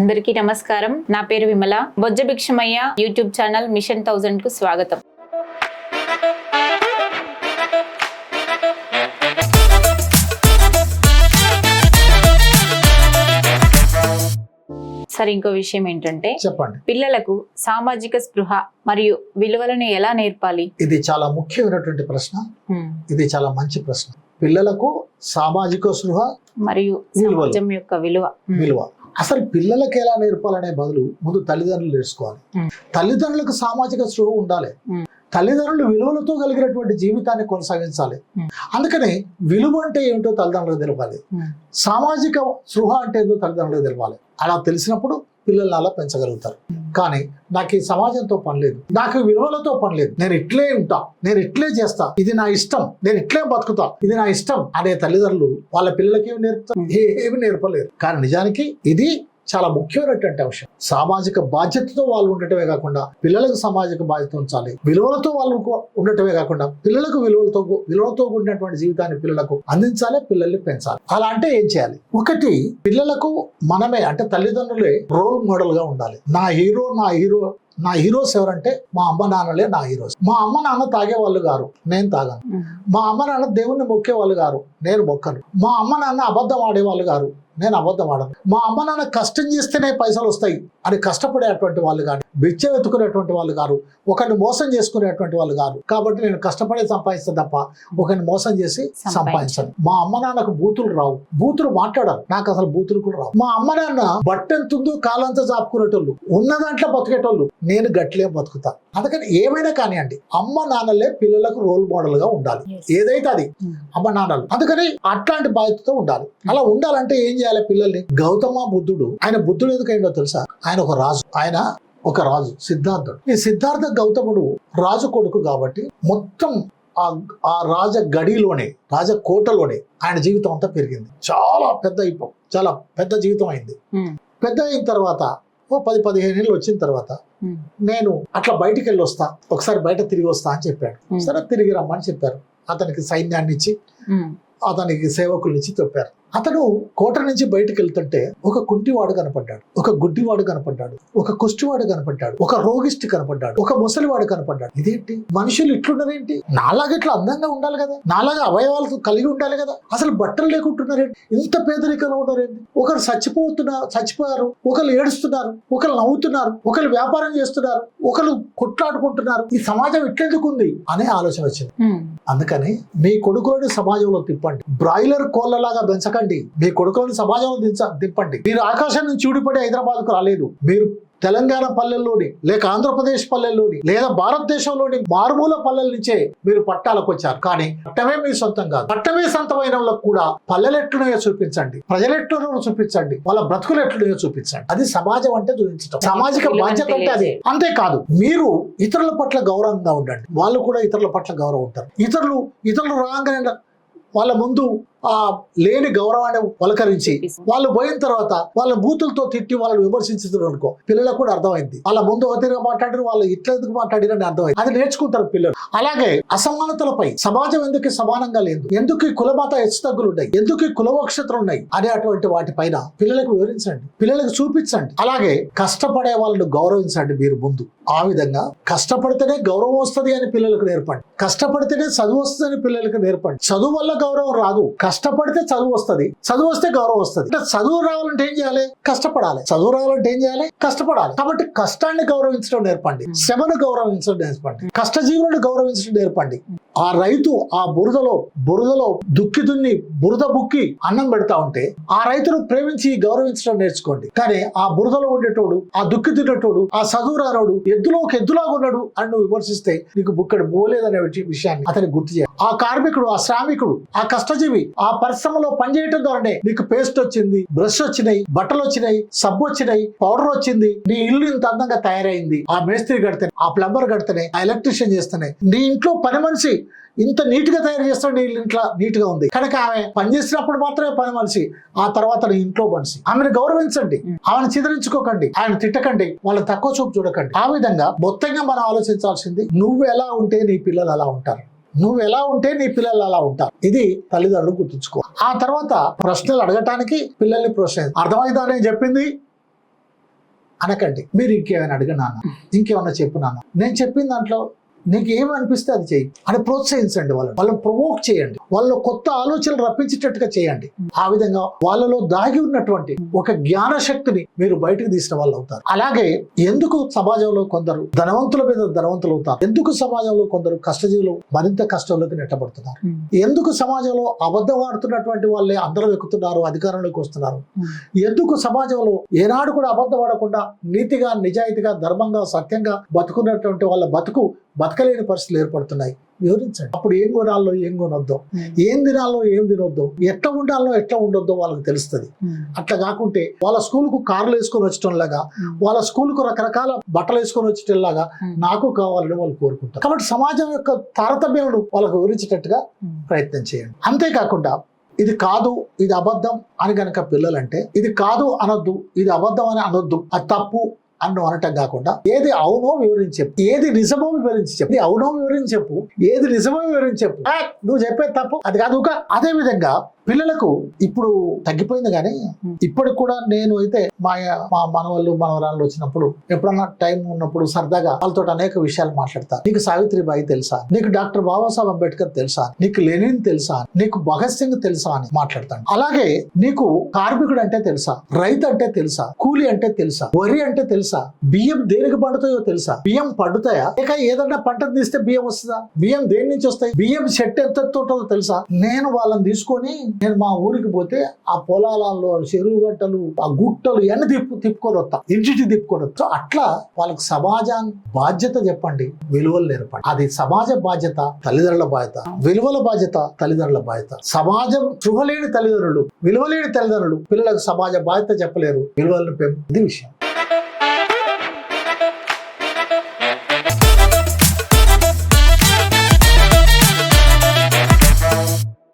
అందరికీ నమస్కారం. నా పేరు Vimala. Bojja Bhikshamayya YouTube channel mission థౌజండ్కు స్వాగతం. సరే ఇంకో విషయం ఏంటంటే చెప్పండి. పిల్లలకు సామాజిక స్పృహ మరియు విలువలను ఎలా నేర్పాలి? ఇది చాలా ముఖ్యమైనటువంటి ప్రశ్న. ఇది చాలా మంచి ప్రశ్న. పిల్లలకు సామాజిక స్పృహ మరియు. సమాజం యొక్క విలువ. విలువ. అసలు పిల్లలకి ఎలా నేర్పాలనే బదులు ముందు తల్లిదండ్రులు నేర్చుకోవాలి. తల్లిదండ్రులకు సామాజిక స్పృహ ఉండాలి. తల్లిదండ్రులు విలువలతో కలిగినటువంటి జీవితాన్ని కొనసాగించాలి. అందుకని విలువ అంటే ఏమిటో తల్లిదండ్రులకు తెలపాలి. సామాజిక స్పృహ అంటే ఏంటో తల్లిదండ్రులకు తెలపాలి అలా తెలిసినప్పుడు పిల్లల్ని అలా పెంచగలుగుతారు. కానీ నాకు ఈ సమాజంతో పని లేదు. నాకు విలువలతో పని లేదు. నేను ఇట్లే ఉంటా నేను ఇట్లే చేస్తా ఇది నా ఇష్టం నేను ఇట్లే బతుకుతా ఇది నా ఇష్టం అనే తల్లిదండ్రులు వాళ్ళ పిల్లలకి ఏమి నేర్పుతారు ఏమి నేర్పలేరు. కానీ నిజానికి ఇది చాలా ముఖ్యమైనటువంటి అంశం. సామాజిక బాధ్యతతో వాళ్ళు ఉండటమే కాకుండా పిల్లలకు సామాజిక బాధ్యత ఉంచాలి. విలువలతో వాళ్ళు ఉండటమే కాకుండా పిల్లలకు విలువలతో విలువలతో కూడినటువంటి జీవితాన్ని పిల్లలకు అందించాలి పిల్లల్ని పెంచాలి. అలా అంటే ఏం చేయాలి? ఒకటి పిల్లలకు మనమే అంటే తల్లిదండ్రులే రోల్ మోడల్గా ఉండాలి. నా హీరో నా హీరో నా హీరోస్ ఎవరంటే మా అమ్మ నాన్నలే నా హీరోస్ మా అమ్మ నాన్న తాగే వాళ్ళు గారు నేను తాగను. మా అమ్మ నాన్న దేవుణ్ణి మొక్కే వాళ్ళు గారు నేను మొక్కను. మా అమ్మ నాన్న అబద్ధం ఆడేవాళ్ళు గారు నేను అబద్ధం ఆడను. మా అమ్మ నాన్న కష్టం చేస్తేనే పైసలు వస్తాయి. అని కష్టపడేటువంటి వాళ్ళు కానీ బిచ్చ వెతుకునేటువంటి వాళ్ళు గారు ఒకరిని మోసం చేసుకునేటువంటి వాళ్ళు గారు కాబట్టి నేను కష్టపడే సంపాదిస్తాను తప్ప ఒకరిని మోసం చేసి సంపాదించాను. మా అమ్మ నాన్నకు బూతులు రావు. బూతులు మాట్లాడరు. నాకు అసలు బూతులు కూడా రావు. మా అమ్మ నాన్న బట్టెంతుందో కాలంతా చాపుకునేటోళ్ళు ఉన్న దాంట్లో బతికేటోళ్ళు నేను గట్లే బతుకుతా. అందుకని ఏమైనా కానివ్వండి అమ్మ నాన్నలే పిల్లలకు రోల్ మోడల్గా ఉండాలి. ఏదైతే అది Hmm. అమ్మ నాన్నలు. అందుకని అట్లాంటి బాధ్యతతో ఉండాలి. అలా ఉండాలంటే ఏం చేయాలి పిల్లల్ని? గౌతమ బుద్ధుడు ఆయన బుద్ధుడు ఎందుకైందో తెలుసా? ఆయన ఒక రాజు. ఆయన ఒక రాజు సిద్ధార్థుడు ఈ సిద్ధార్థ గౌతముడు రాజు కొడుకు కాబట్టి మొత్తం ఆ ఆ రాజ గడిలోనే రాజ కోటలోనే ఆయన జీవితం అంతా పెరిగింది చాలా పెద్ద అయిపో చాలా పెద్ద జీవితం అయింది. పెద్ద అయిన తర్వాత ఓ పది పదిహేను ఏళ్ళు వచ్చిన తర్వాత. నేను అట్లా బయటికి వెళ్ళి వస్తా ఒకసారి బయట తిరిగి వస్తా అని చెప్పాడు. సరే తిరిగి రమ్మని చెప్పారు అతనికి సైన్యాన్ని ఇచ్చి. అతనికి సేవకులు ఇచ్చి చెప్పారు అతను కోట నుంచి బయటికి వెళ్తుంటే ఒక కుంటివాడు కనపడ్డాడు. ఒక గుడ్డివాడు కనపడ్డాడు. ఒక కుష్టివాడు కనపడ్డాడు. ఒక రోగిష్టి కనపడ్డాడు. ఒక ముసలివాడు కనపడ్డాడు. ఇదేంటి? మనుషులు ఇట్లున్నారేంటి? నాలాగా ఇట్లా అందంగా ఉండాలి కదా? నాలాగా అవయవాలు కలిగి ఉండాలి కదా? అసలు బట్టలు లేకుంటున్నారేంటి? ఇంత పేదరికంలో ఉన్నారేంటి? ఒకరు చచ్చిపోతున్నా చచ్చిపోయారు. ఒకరు ఏడుస్తున్నారు. ఒకరు నవ్వుతున్నారు. ఒకరు వ్యాపారం చేస్తున్నారు. ఒకరు కొట్లాడుకుంటున్నారు. ఈ సమాజం ఇట్లెందుకు ఉంది? అనే ఆలోచన వచ్చింది. అందుకని మీ కొడుకులను సమాజంలో తిప్పండి. బ్రాయిలర్ కోళ్ళలాగా పెంచకండి మీ కొడుకులను సమాజంలో దించ తిప్పండి మీరు ఆకాశం నుంచి ఊడిపడి హైదరాబాద్కు రాలేదు. మీరు తెలంగాణ పల్లెల్లోని లేక ఆంధ్రప్రదేశ్ పల్లెల్లోని లేదా భారతదేశంలోని మారుమూల పల్లెల నుంచే మీరు పట్టాలకు వచ్చారు. కానీ పట్టమే మీ సొంతం కాదు. పట్టమే సొంతమైన వాళ్ళకు కూడా పల్లెలు ఎట్లున్నాయో చూపించండి. ప్రజలు ఎట్లున్నాయో చూపించండి. వాళ్ళ బ్రతుకులు ఎట్లున్నాయో చూపించండి. అది సమాజం అంటే చూపించడం సామాజిక బాధ్యత అంటే అదే. అంతేకాదు మీరు ఇతరుల పట్ల గౌరవంగా ఉండండి. వాళ్ళు కూడా ఇతరుల పట్ల గౌరవం ఉంటారు. ఇతరులు ఇతరులు రాగానే వాళ్ళ ముందు ఆ లేని గౌరవాన్ని పలకరించి వాళ్ళు పోయిన తర్వాత వాళ్ళ బూతులతో తిట్టి వాళ్ళని విమర్శించుతారు అనుకో. పిల్లలకు కూడా అర్థమైంది. వాళ్ళ ముందు ఒక తీరుగా మాట్లాడారు వాళ్ళు ఇట్లా ఎందుకు మాట్లాడిరని అర్థమైంది. అది నేర్చుకుంటారు పిల్లలు. అలాగే అసమానతలపై సమాజం ఎందుకు సమానంగా లేదు? ఎందుకు కులమత హెచ్చుతగ్గులు ఉన్నాయి? ఎందుకు కులవక్షతలు ఉన్నాయి? అనే అటువంటి వాటిపైన పిల్లలకు వివరించండి. పిల్లలకు చూపించండి. అలాగే కష్టపడే వాళ్ళను గౌరవించండి మీరు ముందు. ఆ విధంగా కష్టపడితేనే గౌరవం వస్తుంది అని పిల్లలకు నేర్పండి. కష్టపడితేనే చదువు వస్తుందని పిల్లలకు నేర్పండి. చదువు వల్ల గౌరవం రాదు. కష్టపడితే చదువు వస్తుంది. చదువు వస్తే గౌరవం వస్తుంది. అంటే చదువు రావాలంటే ఏం చేయాలి? కష్టపడాలి. చదువు రావాలంటే ఏం చేయాలి? కష్టపడాలి. కాబట్టి కష్టాన్ని గౌరవించడం నేర్పండి. శ్రమను గౌరవించడం నేర్పండి. కష్టజీవులను గౌరవించడం నేర్పండి. ఆ రైతు ఆ బురదలో బురదలో దుక్కి దున్ని బురద బుక్కి అన్నం పెడతా ఉంటే ఆ రైతును ప్రేమించి గౌరవించడం నేర్చుకోండి. కానీ ఆ బురదలో ఉండేటోడు ఆ దుక్కి దున్నేటోడు ఆ చదువు రానోడు ఎద్దులో ఒక ఎద్దులాగా ఉన్నాడు అని నువ్వు విమర్శిస్తే నీకు బుక్కడు పోలేదనే విషయాన్ని అతనికి గుర్తు చేయాలి. ఆ కార్మికుడు ఆ శ్రామికుడు ఆ కష్టజీవి ఆ పరిశ్రమలో పనిచేయటం ద్వారానే నీకు పేస్ట్ వచ్చింది బ్రష్ వచ్చినాయి బట్టలు వచ్చినాయి సబ్బు వచ్చినాయి పౌడర్ వచ్చింది. నీ ఇల్లు ఇంత అందంగా తయారైంది. ఆ మేస్త్రి కడితే ఆ ప్లంబర్ కడితేనే ఆ ఎలక్ట్రీషియన్ చేస్తేనే. నీ ఇంట్లో పని మనిషి ఇంత నీట్గా తయారు చేస్తాడు నీ ఇంట్లో నీట్గా ఉంది. కనుక ఆమె పని చేసినప్పుడు మాత్రమే పని మనిషి ఆ తర్వాత నీ ఇంట్లో మనిషి. ఆమెను గౌరవించండి. ఆమెను చిదరించుకోకండి. ఆయన తిట్టకండి. వాళ్ళని తక్కువ చూపు చూడకండి. ఆ విధంగా మొత్తంగా మనం ఆలోచించాల్సింది నువ్వు ఎలా ఉంటే నీ పిల్లలు అలా ఉంటారు. నువ్వు ఎలా ఉంటే నీ పిల్లలు అలా ఉంటారు. ఇది తల్లిదండ్రులు గుర్తుంచుకో. ఆ తర్వాత ప్రశ్నలు అడగటానికి పిల్లల్ని ప్రోత్సహించు. అర్థమైందా నేను చెప్పింది? అనకండి. మీరు ఇంకేమైనా అడిగి ఇంకేమన్నా చెప్పు నేను చెప్పిన దాంట్లో నీకు ఏమి అనిపిస్తే అది చేయి అని ప్రోత్సహించండి వాళ్ళని. వాళ్ళని ప్రొవోక్ చేయండి. వాళ్ళలో కొత్త ఆలోచనలు రప్పించేటట్టుగా చేయండి. ఆ విధంగా వాళ్ళలో దాగి ఉన్నటువంటి ఒక జ్ఞాన శక్తిని మీరు బయటకు తీసిన వాళ్ళు అవుతారు. అలాగే ఎందుకు సమాజంలో కొందరు ధనవంతుల మీద ధనవంతులు అవుతారు? ఎందుకు సమాజంలో కొందరు కష్టజీవులు మరింత కష్టంలోకి నెట్టబడుతున్నారు? ఎందుకు సమాజంలో అబద్ధం ఆడుతున్నటువంటి వాళ్ళే అందరూ ఎక్కుతున్నారు అధికారంలోకి వస్తున్నారు? ఎందుకు సమాజంలో ఏనాడు కూడా అబద్ధం ఆడకుండా నీతిగా నిజాయితీగా ధర్మంగా సత్యంగా బతుకున్నటువంటి వాళ్ళ బతుకు బతకలేని పరిస్థితులు ఏర్పడుతున్నాయి. వివరించండి. అప్పుడు ఏం కొనాలో ఏం కొనొద్దో ఏం తినాలో ఏం తినొద్దో ఎట్లా ఉండాలో ఎట్లా ఉండొద్దో వాళ్ళకి తెలుస్తుంది. అట్లా కాకుంటే వాళ్ళ స్కూల్కు కార్లు వేసుకొని వచ్చటంలాగా వాళ్ళ స్కూల్కు రకరకాల బట్టలు వేసుకొని వచ్చేటలాగా నాకు కావాలని వాళ్ళు కోరుకుంటారు. కాబట్టి సమాజం యొక్క తారతమ్యాలను వాళ్ళకు వివరించేటట్టుగా ప్రయత్నం చేయండి. అంతేకాకుండా ఇది కాదు ఇది అబద్ధం అని గనక పిల్లలంటే ఇది కాదు అనొద్దు ఇది అబద్ధం అని అనొద్దు అది తప్పు అన్నం అనటం కాకుండా ఏది అవునో వివరించి చెప్పు. ఏది నిజమో వివరించి చెప్పు. అవునో వివరించి చెప్పు. ఏది నిజమో వివరించి చెప్పు. నువ్వు చెప్పేది తప్పు. అది కాదు అదే విధంగా పిల్లలకు ఇప్పుడు తగ్గిపోయింది కానీ ఇప్పటికి కూడా నేను అయితే మా మా మనవాళ్ళు మనవరాళ్ళు వచ్చినప్పుడు ఎప్పుడన్నా టైం ఉన్నప్పుడు సరదాగా వాళ్ళతో అనేక విషయాలు మాట్లాడతా నీకు సావిత్రిబాయి తెలుసా? నీకు డాక్టర్ బాబాసాహెబ్ అంబేద్కర్ తెలుసా? నీకు లెనిన్ తెలుసా? నీకు భగత్ సింగ్ తెలుసా అని మాట్లాడతాను. అలాగే నీకు కార్మికుడు అంటే తెలుసా? రైతు అంటే తెలుసా? కూలి అంటే తెలుసా? వరి అంటే తెలుసా? బియ్యం దేనికి పండుతాయో తెలుసా? బియ్యం పండుతాయా? లేక ఏదన్నా పంట తీస్తే బియ్యం వస్తుందా? బియ్యం దేని నుంచి వస్తాయి? బియ్యం చెట్టు ఎంత ఉంటుందో తెలుసా? నేను వాళ్ళని తీసుకొని నేను మా ఊరికి పోతే ఆ పొలాలలో చెరువు గట్టలు ఆ గుట్టలు ఇవన్నీ తిప్పు తిప్పుకొని వస్తా. ఇంటికి తిప్పుకొని వస్తా. అట్లా వాళ్ళకి సమాజాన్ని బాధ్యత చెప్పండి. విలువలు నేర్పండి. అది సమాజ బాధ్యత తల్లిదండ్రుల బాధ్యత. విలువల బాధ్యత తల్లిదండ్రుల బాధ్యత. సమాజం స్పృహలేని తల్లిదండ్రులు విలువలేని తల్లిదండ్రులు పిల్లలకు సమాజ బాధ్యత చెప్పలేరు. విలువలను పెంపు ఇది విషయం.